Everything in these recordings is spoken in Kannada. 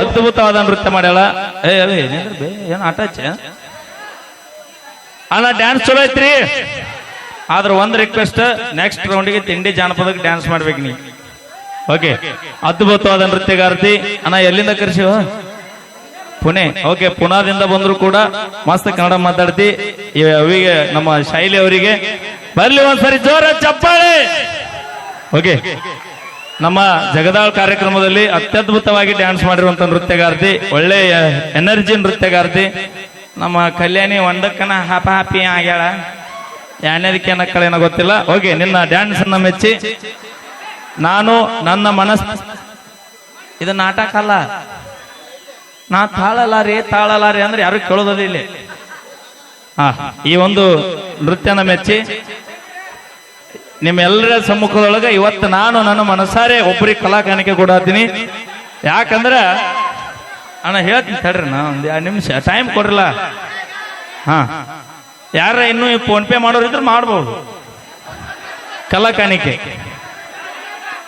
ಅದ್ಭುತವಾದ ನೃತ್ಯ ಮಾಡ್ಯಾಳ. ಏ ಏನು ಆಟ ಅಣ್ಣ ಡ್ಯಾನ್ಸ್ ಚಲೋ ಐತ್ರಿ. ಆದ್ರೆ ಒಂದ್ ರಿಕ್ವೆಸ್ಟ್ ನೆಕ್ಸ್ಟ್ ರೌಂಡಿಗೆ ತಿಂಡಿ ಜಾನಪದಕ್ಕೆ ಡ್ಯಾನ್ಸ್ ಮಾಡ್ಬೇಕು ನೀ. ಓಕೆ ಅದ್ಭುತವಾದ ನೃತ್ಯಗಾರ್ತಿ. ಅಣ್ಣ, ಎಲ್ಲಿಂದ ಕರ್ಸಿವ ಪುಣೆ. ಓಕೆ ಪುನಾದಿಂದ ಬಂದ್ರು ಕೂಡ ಮಸ್ತ್ ಕನ್ನಡ ಮಾತಾಡ್ತಿ. ಅವಿಗೆ, ನಮ್ಮ ಶೈಲಿ ಅವರಿಗೆ. ಬರ್ಲಿ ಒಂದ್ಸರಿ ಜೋರ ಚಪ್ಪಾಳೆ. ಓಕೆ ನಮ್ಮ ಜಗದಾಳ್ ಕಾರ್ಯಕ್ರಮದಲ್ಲಿ ಅತ್ಯದ್ಭುತವಾಗಿ ಡ್ಯಾನ್ಸ್ ಮಾಡಿರುವಂತ ನೃತ್ಯಗಾರ್ತಿ, ಒಳ್ಳೆಯ ಎನರ್ಜಿ ನೃತ್ಯಗಾರ್ತಿ. ನಮ್ಮ ಕಲ್ಯಾಣಿ ಒಂದಕ್ಕನ ಹಾಪ ಹಾಪಿ ಆಗ್ಯಾಳ. ಯಾನ್ಯದಕ್ಕೆ ಏನಕ್ಕಳೇನೋ ಗೊತ್ತಿಲ್ಲ. ಓಕೆ ನಿನ್ನ ಡ್ಯಾನ್ಸ್ ಅನ್ನ ಮೆಚ್ಚಿ. ನಾನು ನನ್ನ ಮನಸ್ ಇದು ನಾಟಕ ಅಲ್ಲ. ನಾ ತಾಳಲಾರಿ ತಾಳಲಾರಿ ಅಂದ್ರೆ ಯಾರು ಕೇಳೋದಿಲ್ಲ ಇಲ್ಲಿ ಹಾ, ಈ ಒಂದು ನೃತ್ಯನ ಮೆಚ್ಚಿ. ನಿಮ್ಮೆಲ್ಲರ ಸಮ್ಮುಖದೊಳಗೆ ಇವತ್ತು ನಾನು ನನ್ನ ಮನಸಾರೆ ಒಬ್ಬರಿಗೆ ಕಲಾ ಕಾಣಿಕೆ ಕೊಡತ್ತೀನಿ ಯಾಕಂದ್ರ, ಅಣ್ಣ ಹೇಳ್ತೀನಿ ತಡ್ರಿ ನಾ ಒಂದು ಎರಡು ನಿಮಿಷ. ಟೈಮ್ ಕೊಡ್ರಲ್ಲ. ಹಾ. ಯಾರ ಇನ್ನೂ ಫೋನ್ ಪೇ ಮಾಡೋರು ಇದ್ರೆ ಮಾಡ್ಬೋದು. ಕಲಾ ಯಾಕಂದ್ರೆ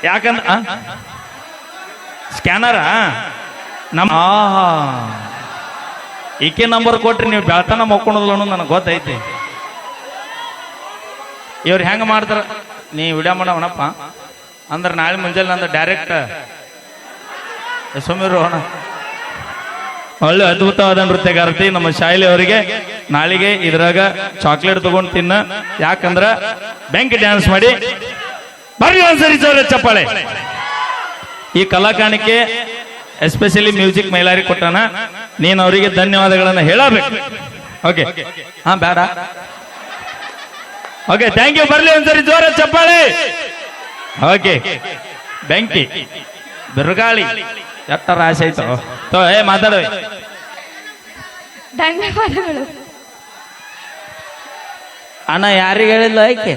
ಯಾಕಂದ್ರ ಸ್ಕ್ಯಾನರಾ ನಮ್ಮ ಆಹಾ. ಈಕೆ ನಂಬರ್ ಕೊಟ್ರಿ, ನೀವು ಬೆಳತನ ಮಕ್ಕೊಳೋದಿಲ್ಲ ಅನ್ನೋದು ನನಗೆ ಗೊತ್ತೈತಿ. ಇವ್ರು ಹೆಂಗೆ ಮಾಡ್ತಾರೆ? ನೀ ವಿಡಿಯೋ ಮಾಡವನಪ್ಪ. ಅಂದ್ರೆ ನಾಳೆ ಮುಂಜಾನೆ ನಂದು ಡೈರೆಕ್ಟ್ ಸುಮೀರು ಅಣ್ಣ. ಒಳ್ಳೆ ಅದ್ಭುತವಾದ ನೃತ್ಯಗಾರತಿ ನಮ್ಮ ಶಾಲೆ ಅವರಿಗೆ. ನಾಳೆಗೆ ಇದ್ರಾಗ ಚಾಕ್ಲೇಟ್ ತಗೊಂಡು ತಿನ್ನ. ಯಾಕಂದ್ರ ಬೆಂಕಿ ಡ್ಯಾನ್ಸ್ ಮಾಡಿ ಬರ್ರಿ ಒಂದ್ಸರಿ ಜೋರ ಚಪ್ಪಾಳೆ. ಈ ಕಲಾಕಾಣಿಕೆ ಎಸ್ಪೆಷಲಿ ಮ್ಯೂಸಿಕ್ ಮೈಲಾರಿ ಕೊಟ್ಟಾನ. ನೀನು ಅವರಿಗೆ ಧನ್ಯವಾದಗಳನ್ನ ಹೇಳಬೇಕು. ಓಕೆ ಹಾ ಬೇಡ. ಓಕೆ ಥ್ಯಾಂಕ್ ಯು ಬರ್ಲಿ ಒಂದ್ಸರಿ ಜೋರ ಚಪ್ಪಾಳೆ ಓಕೆ ಬೆಂಕಿ ಬಿರುಗಾಳಿ ಎತ್ತರ ಆಸೆ ಆಯ್ತು ತೋ ಏ ಮಾತಾಡ ಧನ್ಯವಾದಗಳು. ಅಣ್ಣ ಯಾರಿಗೆ ಹೇಳಿಲ್ಲ ಐಕೆ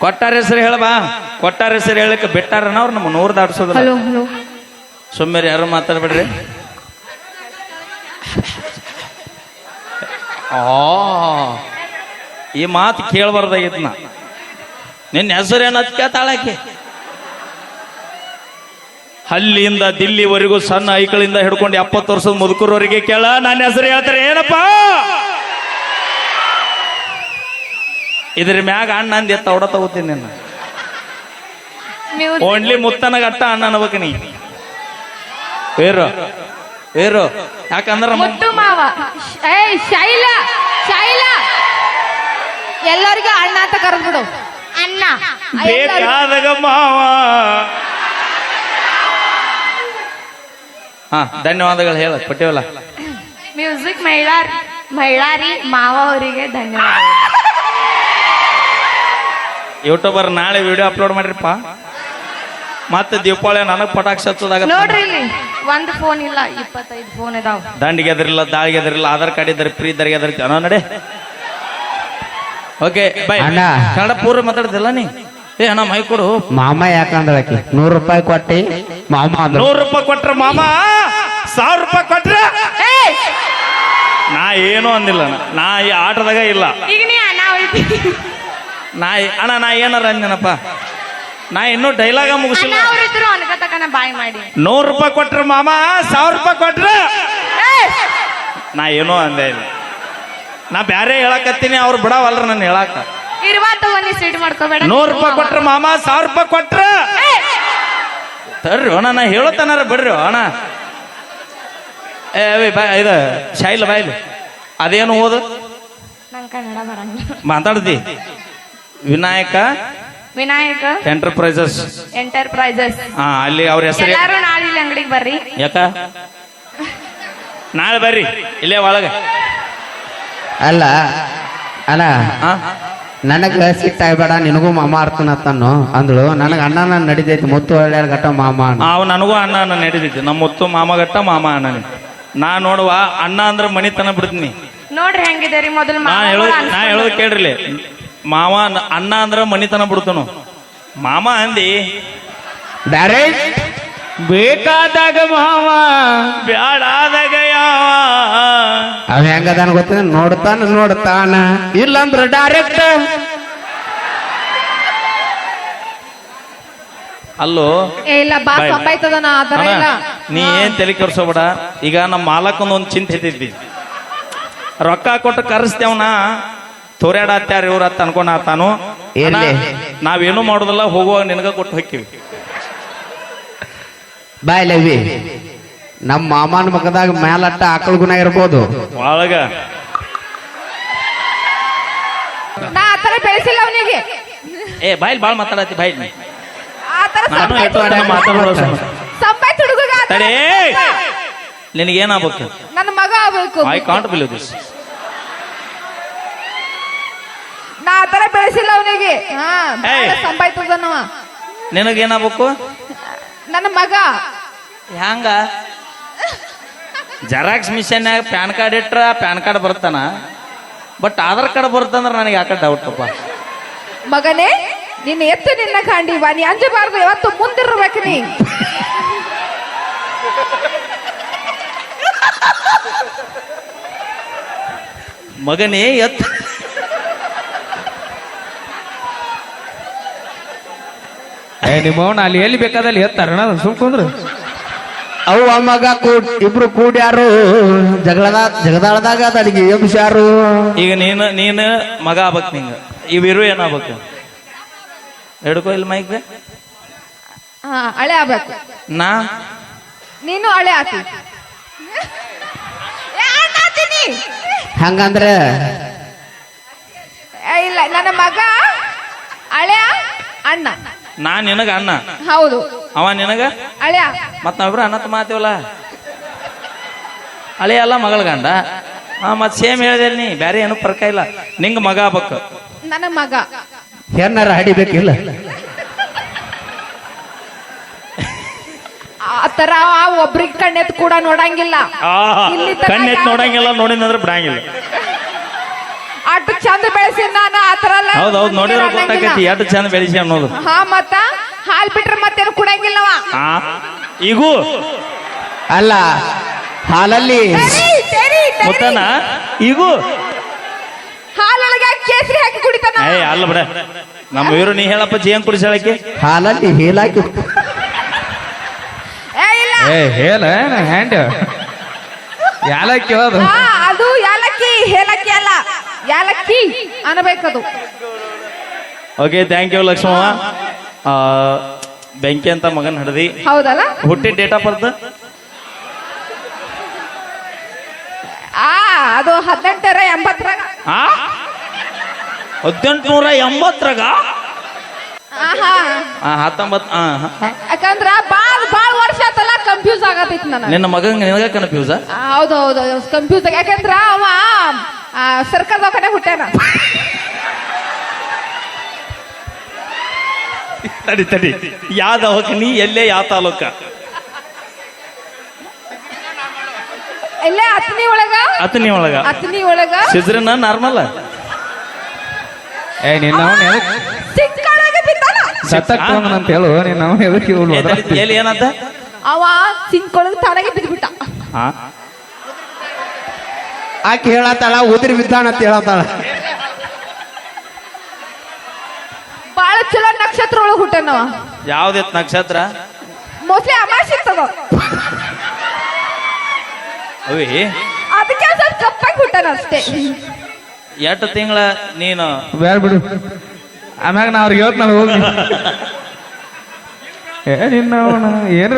ಕೊಟ್ಟಾರ ಹೆಸರು ಹೇಳಬಾ ಕೊಟ್ಟಾರ ಹೆಸರು ಹೇಳಕ್ಕೆ ಬಿಟ್ಟಾರನ ಅವ್ರು ನಮ್ಮ ನೂರ್ ದಾಡ್ಸೋದ ಹಲೋ ಹಲೋ. ಸುಮ್ಮನೆ ಯಾರು ಮಾತಾಡ್ಬೇಡ್ರಿ? ಆ ಈ ಮಾತು ಕೇಳಬಾರ್ದಾಗಿತ್ತು ನಾ ನಿನ್ನ ಹೆಸರು ಕೇತಾಳಕ್ಕೆ ಕೇಳ್ತಾಳಕ್ಕೆ ಹಲ್ಲಿಯಿಂದ ದಿಲ್ಲಿವರೆಗೂ ಸಣ್ಣ ಐಕಳಿಂದ ಹಿಡ್ಕೊಂಡು ಎಪ್ಪತ್ತು ವರ್ಷದ ಮುದುಕರವರಿಗೆ ಕೇಳ ನನ್ನ ಹೆಸರು ಹೇಳ್ತಾರೆ ಏನಪ್ಪ? ಇದ್ರ ಮ್ಯಾಗ ಅಣ್ಣ ಅಂದ ಎತ್ತ ಹೊಡ ತಗೋತೀನಿ ನಿನ್ನ. ಓನ್ಲಿ ಮುತ್ತನಗಟ್ಟ ಅಣ್ಣ ಅನ್ಬೇಕು ನೀ. ಬೇರು ಬೇರು ಯಾಕಂದ್ರೆ ಮುದ್ದು ಮಾವ. ಏ ಶೈಲ ಶೈಲ. ಎಲ್ಲರಿಗೂ ಅಣ್ಣ ಅಂತ ಕರೆದ್ಬಿಡು. ಅಣ್ಣ. ಬೇಕಾದಾಗ ಮಾವ. ಹಾ ಧನ್ಯವಾದಗಳು ಹೇಳ ಕೊಟ್ಟಿವಲ್ಲ ಮ್ಯೂಸಿಕ್ ಮಹಿಳಾರ್ ಮಹಿಳಾರಿ ಮಾವ ಅವರಿಗೆ ಧನ್ಯವಾದ ಯೂಟ್ಯೂಬರ್ ನಾಳೆ ವಿಡಿಯೋ ಅಪ್ಲೋಡ್ ಮಾಡ್ರಿಪ್ಪ. ಮತ್ತೆ ದೀಪಾವಳಿ ನನಗೆ ಪಟಾಕ್ಷ ಹಚ್ಚೋದಾಗ ನೋಡ್ರಿ ಇಲ್ಲಿ. ಒಂದ್ ಫೋನ್ ಇಲ್ಲ ಇಪ್ಪತ್ತೈದು ಫೋನ್ ಇದಾವ. ದಂಡಿಗೆ ಎದರಿಲ್ಲ ದಾಳಿಗೆ ಎದರಿಲ್ಲ ಆಧಾರ್ ಕಾರ್ಡ್ ಇದ್ರೆ ಫ್ರೀ ಇದ್ರೆ ಎದರ್ತೀವಿ ಜನ ನಡೆ. ಓಕೆ ಬೈ ಅಣ್ಣ. ಕನ್ನಡ ಪೂರ್ವ ಮಾತಾಡ್ತಿಲ್ಲ ನೀ? ಏ ಅಣ್ಣ ಮೈ ಕೊಡು. ಮಾಮ ಯಾಕಂದ್ರೆ ಆಕಿ? ನೂರ್ ರೂಪಾಯಿ ಕೊಟ್ಟಿ ಮಾಮ ಅಂದ್ರ. ನೂರು ರೂಪಾಯಿ ಕೊಟ್ರ ಮಾಮ? ಸಾವಿರ ರೂಪಾಯಿ ಕೊಟ್ರ? ನಾ ಏನು ಅಂದಿಲ್ಲ ಅಣ್ಣ. ನಾ ಈ ಆಟದಾಗ ಇಲ್ಲ. ಈಗ ನೀ ಅಣ್ಣ ನಾ ಏನಾರ ಅಂದಿನಪ್ಪ? ನಾ ಇನ್ನೂ ಡೈಲಾಗ ಮುಗಿಸಿಲ್ಲ. ಅವ್ರಿದ್ರು ಅನ್ಕತಕನ ಬಾಯ್ ಮಾಡಿ. ನೂರು ರೂಪಾಯಿ ಕೊಟ್ರ ಮಾಮ ಸಾವಿರ ರೂಪಾಯಿ ಕೊಟ್ರ! ನಾ ಏನೋ ಅಂದೆ ಇಲ್ಲ. ನಾ ಬ್ಯಾರೆ ಹೇಳಕತ್ತೀನಿ ಅವ್ರು ಬಿಡವಲ್ರ ನಾನು ಹೇಳಾಕ. ಇರುವ ತಗೊಂಡಿ ಸ್ವೀಟ್ ಮಾಡ್ಕೋಬೇಡ. ನೂರು ರೂಪಾಯಿ ಕೊಟ್ರ ಮಾಮ ಸಾವಿರ ರೂಪಾಯಿ ಕೊಟ್ರ! ತರ್ರಿ ಅಣ್ಣ ನಾ ಹೇಳತನಾರ ಬಿಡ್ರಿ ಅಣ್ಣ. ಏ ಬಾ ಇದು ಶೈಲ್ ಬಾಯ್ಲಿ. ಅದೇನು ಓದು? ನಂಗ್ ಕನ್ನಡ ಬರಂಗಿಲ್ಲ. ಮಾತಾಡ್ದಿ. ವಿನಾಯಕ ವಿನಾಯಕ. ಎಂಟರ್ಪ್ರೈಸಸ್ ಎಂಟರ್ಪ್ರೈಸಸ್ ಹಾ ಅಲ್ಲಿ ಅವ್ರ ಹೆಸರು ಎಲ್ಲಾರು ನಾಳೆ ಇಲ್ಲಿ ಅಂಗಡಿಗೆ ಬರ್ರಿ. ಯಾಕ? ನಾಳೆ ಬರ್ರಿ ಇಲ್ಲೇ ಒಳಗೆ. ಅಲ್ಲ ಅಲ್ಲ ಹಾ? ನನಗ ಸಿಟ್ಟಾಗ್ಬೇಡ ನಿನಗೂ ಮಾಮ ಅರ್ಥನತ್ತನ್ನು ಅಂದ್ಳು ನನಗ ಅಣ್ಣನ ನಡಿದೈತಿ ಮುತ್ತು ಒಳ್ಳೆ ಘಟ್ಟ ಮಾಮ. ಅವ್ ನನಗೂ ಅಣ್ಣ ಅಣ್ಣ ನಡೀತೈತಿ ನಮ್ಮ ಮುತ್ತು ಮಾಮಗಟ್ಟ ಮಾಮ ಅಣ್ಣ ನಾ ನೋಡುವ ಅಣ್ಣ ಅಂದ್ರೆ ಮನಿತನ ಬಿಡ್ತೀನಿ. ನೋಡ್ರಿ ಹೆಂಗಿದ್ರಿ ಮೊದಲು ನಾ ಹೇಳೋದು ನಾ ಹೇಳೋದು ಕೇಳ್ರಿ ಮಾವ ಅಣ್ಣ ಅಂದ್ರ ಮನಿತನ ಬಿಡ್ತನು. ಮಾಮ ಅಂದಿ ಡೈರೆಕ್ಟ್ ಬೇಕಾದಾಗ ಮಾವ. ಬ್ಯಾಡಾದಾಗ ಯಾವ? ಅವ ಹೆಂಗದಾನ ಗೊತ್ತಿನ ನೋಡ್ತಾನ ನೋಡ್ತಾನ. ಇಲ್ಲಂದ್ರ ಡೈರೆಕ್ಟ್ ಅಲ್ಲೋ ಏ ಇಲ್ಲ ಬಾ ಬಾಯ್. ಇಲ್ಲ. ನೀ ಏನ್ ತಲೆ ಕರ್ಸೋಬೇಡ ಈಗ ನಮ್ಮ ಮಾಲಕನ ಒಂದು ಚಿಂತೆ ಇದ್ದಿದ್ದಿ. ರೊಕ್ಕ ಕೊಟ್ಟು ಕರೆಸ್ತೇವನ ತೋರ್ಯಾಡತ್ಯಾರ ಇವ್ರ ಅಂತ ಅನ್ಕೊಂಡ ತಾನು ಇರ್ಲಿ. ನಾವೇನು ಮಾಡೋದಿಲ್ಲ ಹೋಗುವಾಗ ನಿನಗ ಕೊಟ್ಟು ಹೋಕ್ಕಿವಿ ಬಾಯ್ ಲವಿ ನಮ್ಮ ಮಾಮನ ಮಗದಾಗ ಮ್ಯಾಲಟ್ಟ ಆಕಳ ಗುಣ ಇರ್ಬೋದು. ಒಳಗ. ನಾ ಬೆಳೆಸಿಲ್ಲ ಅವನಿಗೆ. ಏ ಬಾಯ್ ಬಾಳ್ ಮಾತಾಡತಿ ಬಾಯ್ ನೀ. ಆ ನಾನು ಎಷ್ಟು ಹುಡುಗ ತಡಿ. ನಿನಗೇನಾಗ್ಬೇಕು? ನನ್ನ ಮಗ ಆಗ್ಬೇಕು. ಐ ಕಾಂಟ್ ಬಿಲೀವ್ ದಿಸ್ ನಾ ಆ ತರ ಬೆಳೆಸಿಲ್ಲ ಅವನಿಗೆ. ಹಾ ಏಯ್. ಸಂಬಾಯ್ತದನವ ನಿನಗೇನಾಗ್ಬೇಕು? ನನ್ನ ಮಗ. ಹ್ಯಾಂಗ? ಜೆರಾಕ್ಸ್ ಮಿಷನ್ ಪ್ಯಾನ್ ಕಾರ್ಡ್ ಇಟ್ರ ಪ್ಯಾನ್ ಕಾರ್ಡ್ ಬರ್ತಾನ ಬಟ್ ಆಧಾರ್ ಕಾರ್ಡ್ ಬರುತ್ತಂದ್ರೆ ನನಗೆ ಯಾಕೆ ಡೌಟ್ ಅಪ್ಪ ಮಗನೇ ನಿನ್ನ ಎತ್ತು ನಿನ್ನ ಕಾಂಡಿವ ನೀ ಅಂಜಬಾರ್ದು ಯಾವತ್ತು ಮುಂದಿರ್ಬೇಕು ನೀ. ಮಗನೇ ಎತ್ ಏ ನಿಮ್ಮವನ ಅಲ್ಲಿ ಎಲ್ಲಿ ಬೇಕಾದಲ್ಲಿ ಎತ್ತಾರಣ ಸುಮ್ಕೊಂಡ್ರು ಅವು ಮಗ ಕೂಡ ಇಬ್ರು ಕೂಡ್ಯಾರು. ಜಗಳದ ಜಗದಾಳದಾಗ ಅದಿಗೆ ಎಬ್ಸ್ಯಾರು. ಈಗ ನೀನು ನೀನು ಮಗ ಆಗ್ಬೇಕು ನಿಂಗ. ಇವಿರು ಏನಾಗ್ಬೇಕು ಹಿಡ್ಕೋ ಇಲ್ಲಿ ಮೈಕ್ ಹಾ ಹಳೆ ಆಗ್ಬೇಕು. ನಾ? ನೀನು ಹಳೆ ಆತಿ. ಹಂಗಂದ್ರೆ? ಏ, ಇಲ್ಲ ನನ್ನ ಮಗ ಅಳೆ ಅಣ್ಣ. ನಾ ನಿನಗ ಅಣ್ಣ ಹೌದು. ಅವ ನಿನಗ? ಅಳಿಯ. ಮತ್ ನಾವಿಬ್ರು ಅಣ್ಣತ್ ಮಾತೀವಲ್ಲ? ಅಳಿಯ ಅಲ್ಲ ಮಗಳ ಗಂಡ. ಹಾ ಮತ್ ಸೇಮ್ ಹೇಳಿದೆ ನೀ. ಬ್ಯಾರೆ ಏನು ಫರ್ಕ ಇಲ್ಲ. ನಿಂಗ ಮಗ ಆಗ್ಬೇಕು. ನನ್ನ ಮಗ. ಹೆಣ್ಣಾರ ಹಡಿಬೇಕಿಲ್ಲ? ಆ ತರ ಒಬ್ರಿಗೆ ಕಣ್ಣೆತ್ ಕೂಡ ನೋಡಂಗಿಲ್ಲ. ಇಲ್ಲಿ ತನಕ ಕಣ್ಣೆತ್ ನೋಡಂಗಿಲ್ಲ ನೋಡಿದಂದ್ರೆ ಬಿಡಂಗಿಲ್ಲ. ಅಷ್ಟು ಚಂದ ಬೆಳೆಸಿ ನಾನು ಆ ತರ ಎಲ್ಲ ಹೌದ್ ಹೌದ್ ನೋಡಿದ್ರೆ. ಗೊತ್ತಾಗೈತಿ ಎಷ್ಟು ಚಂದ ಬೆಳೆಸಿ ಅನ್ನೋದು. ಹಾ ಮತ್ತ? ಹಾಲ್ ಬಿಟ್ರೆ ಮತ್ತೇನು ಕುಡಂಗಿಲ್ಲವ? ಆ ಈಗೂ? ಅಲ್ಲ ಹಾಲಲ್ಲಿ. ಮುತ್ತನ? ಈಗೂ? ಹಾಲೊಳಗೆ ಹಾಕಿ ಕೇಸರಿ ಹಾಕಿ ಕುಡಿತಾನ? ಏ ಅಲ್ಲ ಬಿಡ. ನಮ್ಮ ಇವರು ನೀ ಹೇಳಪ್ಪ ಜಿ ಹೆಂಗ್ ಕುಡಿಸಾಳಕ್ಕೆ ಹಾಲಲ್ಲಿ ಹೇಲಾಕಿ ಏ ಇಲ್ಲ. ಏ ಹೇಳ ಹ್ಯಾಂಡ್ ಯಾಲಕ್ಕಿ ಅದು? ಹಾ ಅದು ಯಾಲಕ್ಕಿ ಹೇಲಕ್ಕಿ ಅಲ್ಲ. ಯಾಲಕ್ಕಿ ಅನ್ಬೇಕದು ಓಕೆ ಥ್ಯಾಂಕ್ ಯು ಲಕ್ಷ್ಮಮ್ಮ. ಆ, ಬೆಂಕಿ ಅಂತ ಮಗನ ಹಿಡ್ದಿ. ಹೌದಲ್ಲ? ಹುಟ್ಟಿದ ಡೇಟ್ ಆಫ್ ಬರ್ತ್ ಆ ಅದು ಹದಿನೆಂಟರ ಎಂಬತ್ತರ. ಆ? ಹದಿನೆಂಟುನೂರ ಎಂಬತ್ತರಾಗ? ಆಹಾ. ಆ, ಹತ್ತೊಂಬತ್ ಆ, ಹ. ಯಾಕಂದ್ರ ಬಾಳ್ ಬಾಳ್ ವರ್ಷ ಆತಲ್ಲ ಕನ್ಫ್ಯೂಸ್ ಆಗತೈತಿ ನನಗ. ನಿನ್ನ ಮಗಂಗ ನಿನಗ ಕನ್ಫ್ಯೂಸ ಹೌದು ಹೌದು ಕನ್ಫ್ಯೂಸ್ ಯಾಕಂದ್ರ ಅವ ಸರ್ಕಾರ ದವಾಖಾನೆ ಹುಟ್ಟ್ಯಾನ ತಡಿ ತಡಿ. ಯಾವ ದವಾಖಾನಿ? ಎಲ್ಲೇ ಯಾವ ತಾಲೂಕ? ಎಲ್ಲೇ ಅತ್ನಿ ಒಳಗ? ಅತನಿ ಒಳಗ. ಅತ್ನಿ ಒಳಗ? ಸಿಜ್ರನ ನಾರ್ಮಲ್? ಏ ನಿನ್ನ ಎದಕ್ ಸಿಕ್ಕಳಾಗ ಬಿದ್ದಾನ. ಸತ್ತಕ್ ಅಂತ ಹೇಳು ನಿನ್ನವನ್ ಎದಕ್ಕೆ ಇವ್ಳು ಎಲ್ಲಿ ಏನಂತ? ಅವ ಸಿಂಕೊಳಗ ತಾನಾಗೆ ಬಿದ್ಬಿಟ್ಟ. ಹಾ ಆಕೆ ಹೇಳತ್ತಾಳ ಉದಿರಿ ಬಿದ್ದಾಣ ಅಂತ ಹೇಳತ್ತಾಳ. ಬಾಳ ಚಲೋ ನಕ್ಷತ್ರ ಒಳಗೆ ಹುಟ್ಟನವ ಯಾವ್ದಿತ್ತು ನಕ್ಷತ್ರ? ಮೋಸ್ಟ್ಲಿ ಅಮಾಸೆ ತಗೋ. ಅವಿ? ಅದಕ್ಕೆ ಸ್ವಲ್ಪ ಕಪ್ಪಾಗಿ ಹುಟ್ಟನ ಅಷ್ಟೇ. ಎಷ್ಟು ತಿಂಗಳ ನೀನು? ಬೇಡ ಬಿಡು. ಆಮ್ಯಾಗ ನಾ ಅವ್ರಿಗೆ ಹೇಳ್ತ ನಾನು ಹೋಗಿ ಏ ನಿನ್ನ ಒಂದು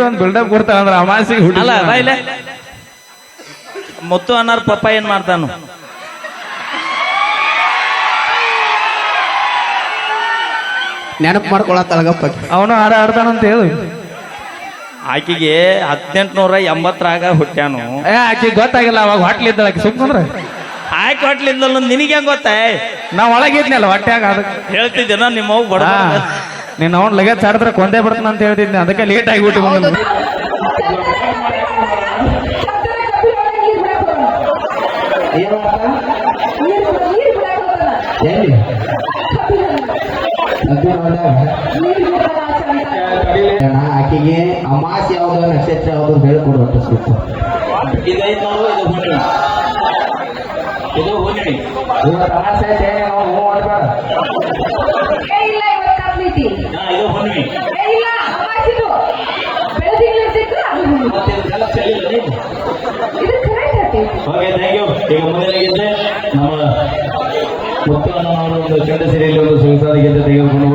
ಒಂದ್ ಬಿಲ್ಡಪ್ ಕೊಡ್ತಾಳ ಅಂದ್ರ ಅಮಾಸಿಗೆ ಬಾಯ್ಲೆ ಮುತ್ತು ಅನ್ನಾರ ಪಪ್ಪ ಏನ್ ಮಾಡ್ತಾನು? ನೆನಪು ಮಾಡ್ಕೊಳತ್ತಳಗಪ್ಪ ಅವನು ಹಾಡ ಆಡ್ತಾನಂತ ಹೇಳು. ಆಕಿಗೆ ಹದಿನೆಂಟುನೂರ ಎಂಬತ್ತರಾಗ ಹುಟ್ಟ್ಯಾನು. ಏ ಆಕಿ ಗೊತ್ತಾಗಿಲ್ಲ ಅವಾಗ ಹೊಟ್ಲಿದ್ದಳ ಆಕಿ ಸುಮ್ಮನೆ ಆಯ್ಕೆ ಇದ್ದಲ್ಲ ನಿನಗೆ ಹೆಂಗ್ ಗೊತ್ತ? ನಾ ಒಳಗಿದ್ನಲ್ಲ ಹೊಟ್ಯಾಗ ಅದಕ್ಕೆ. ಹೇಳ್ತಿದ್ದೇನ ನಿಮ್ಮ ಅವ್ವ ಬಡ ನೀನ್ ಅವ್ನು ಲಗೇಜ್ ಆಡಿದ್ರೆ ಕೊಂದೇ ಬರ್ತಾನ ಅಂತ ಹೇಳ್ತಿದ್ದೆ ಅದಕ್ಕೆ ಲೇಟ್ ಆಗಿಬಿಟ್ಟು ಬಂದ ಆಕೆಗೆ ಅಮಾಸ್ ಯಾವ್ದು ನಕ್ಷತ್ರ ಯಾವ್ದು ಸ್ವಲ್ಪ ನಾವು ಹ್ಞೂ ಅನ್ಬೇಡ. ಇಲ್ಲ ಇವತ್ತು ಕರ್ದೈತಿ. ಏ, ಇಲ್ಲ, ಅಮಾವಾಸ್ಯೆ ಮತ್ತೇನು ಕಲಸ ಇಲ್ಲ ನೀವು ಇದು ಕರೆಕ್ಟ್ ಐತಿ ಓಕೆ ಥ್ಯಾಂಕ್ ಯು ಈಗ ಮುಂದಿನಾಗಿದ್ದೆ ನಮ್ಮ ಮುತ್ತು ಅನ್ನೋರು ಒಂದು ಚಂದ ಸೀರೆಯಲ್ಲಿ ಒಂದು ಸೊಗಸಾದ ಗೆದ್ದೆ ತೆಗೆದುಕೊಂಡು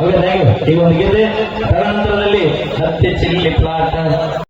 ಓಕೆ ಥ್ಯಾಂಕ್ ಯು ಈಗ ಒಂದು ಗೆದ್ದೆ ತದನಂತರದಲ್ಲಿ ಹತ್ತಿ ಚಿಲ್ಲಿ ಪ್ಲಾಟ್.